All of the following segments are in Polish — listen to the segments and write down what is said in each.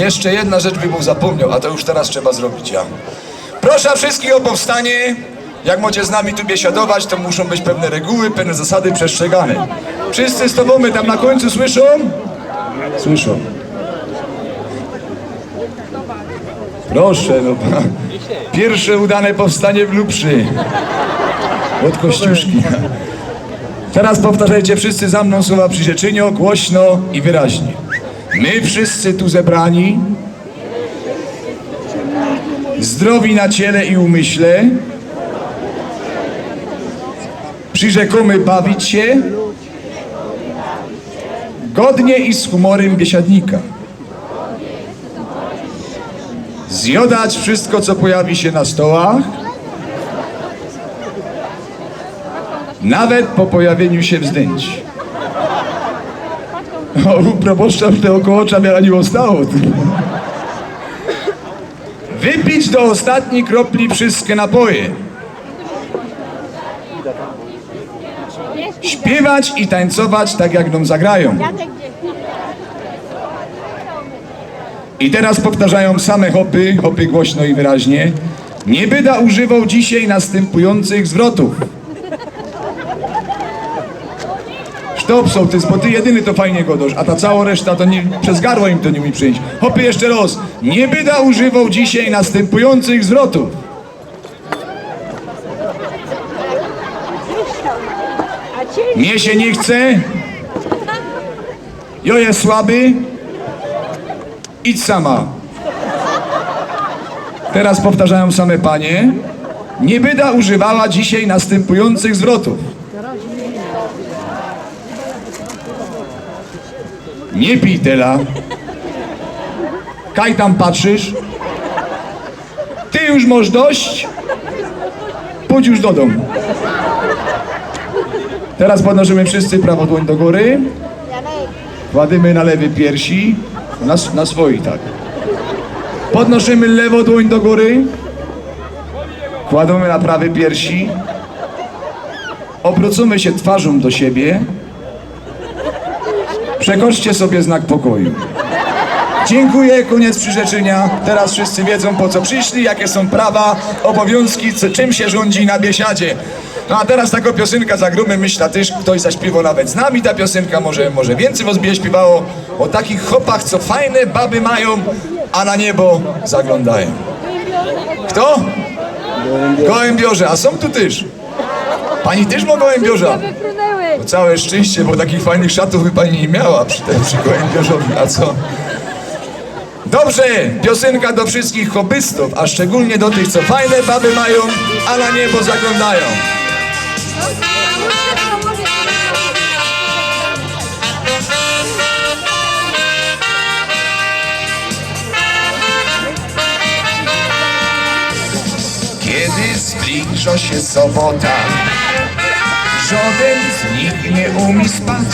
Jeszcze jedna rzecz bym zapomniał, a to już teraz trzeba zrobić ja. Proszę wszystkich o powstanie. Jak macie z nami tu biesiadować, to muszą być pewne reguły, pewne zasady przestrzegane. Wszyscy z tobą my tam na końcu słyszą? Słyszą. Proszę, no. Pierwsze udane powstanie w Lubrzy. Od Kościuszki. Teraz powtarzajcie wszyscy za mną słowa przyrzeczenia, głośno i wyraźnie. My wszyscy tu zebrani, zdrowi na ciele i umyśle, przyrzekamy bawić się godnie i z humorem biesiadnika. Zjadać wszystko, co pojawi się na stołach, nawet po pojawieniu się wzdęć. U proboszcza już te około miała nie zostało. Wypić do ostatniej kropli wszystkie napoje. Śpiewać i tańcować tak jak nam zagrają. I teraz powtarzają same hopy, hopy głośno i wyraźnie. Nie byda używał dzisiaj następujących zwrotów. Stop sołtys, bo ty jedyny to fajnie godosz, a ta cała reszta to nie, przez gardło im to nie umie przyjść. Hopy jeszcze raz. Nie byda używał dzisiaj następujących zwrotów. Mnie się nie chce. Jo jest słaby. Idź sama. Teraz powtarzają same panie. Nie byda używała dzisiaj następujących zwrotów. Nie pij tela. Kaj tam patrzysz? Ty już masz dość? Pójdź już do domu. Teraz podnosimy wszyscy prawą dłoń do góry. Kładymy na lewy piersi. Na, na swoi, tak. Podnosimy lewą dłoń do góry. Kładziemy na prawy piersi. Obrócimy się twarzą do siebie. Przekoczcie sobie znak pokoju. Dziękuję, koniec przyrzeczenia. Teraz wszyscy wiedzą po co przyszli, jakie są prawa, obowiązki, co, czym się rządzi na biesiadzie. No a teraz taką piosenkę zagramy, myślę też ktoś zaśpiewał nawet z nami ta piosenka, może, może więcej was będzie śpiewało o takich chopach, co fajne baby mają, a na niebo zaglądają. Kto? Gołębiorze, a są tu też. Pani też ma gołębiorza? Całe szczęście, bo takich fajnych szatów by pani nie miała przy tym przy gołębiorzowi, a co? Dobrze, piosenka do wszystkich hobbystów, a szczególnie do tych, co fajne baby mają, a na niebo zaglądają. Kiedy zbliża się sobota, żaden z nich nie umie spać.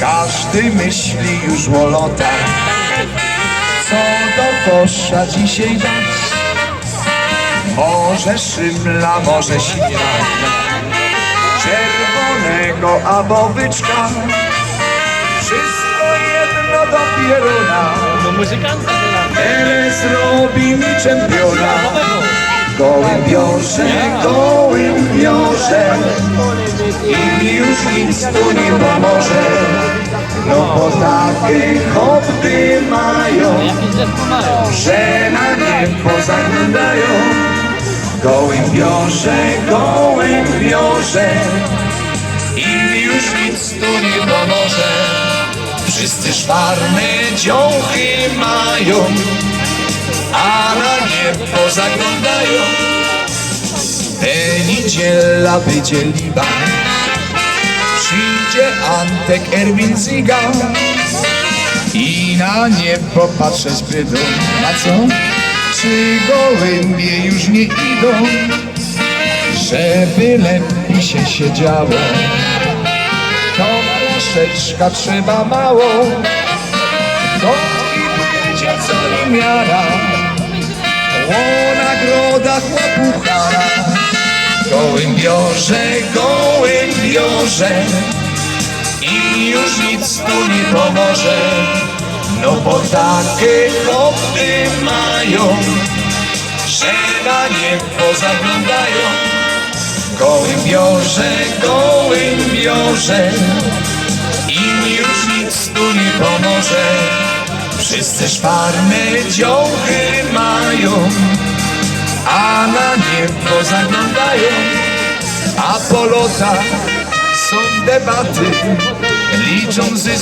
Każdy myśli już o lotach, co do kosza dzisiaj dać. Może szymla, może śmiech, czerwonego albo byczka. Wszystko jedno do pieruna, No zrobi mi czempiona. Gołębiorze, gołębiorze I mi już nic tu nie pomoże. No bo takie hobby mają? Że na niebo zaglądają. Gołębiorze, gołębiorze I mi już nic tu nie pomoże. Wszyscy szwarne dziołchy mają a na niebo zaglądają. Te niedziela będzie liba, przyjdzie Antek Erwin Ziga i na niebo patrzeć będą. Na co? Czy gołębie już nie idą, żeby lepiej się siedziało? To troszeczkę trzeba mało, Kotki będzie co im miara, o nagrodach łapuchara. Gołębiorze, gołębiorze, im już nic tu nie pomoże. No bo takie chłopy mają, że na niebo zaglądają. Gołębiorze, gołębiorze, im już nic tu nie pomoże. Wszyscy szwarne dziołchy mają, a na niebo zaglądają. A po lotach są debaty, liczą zyski.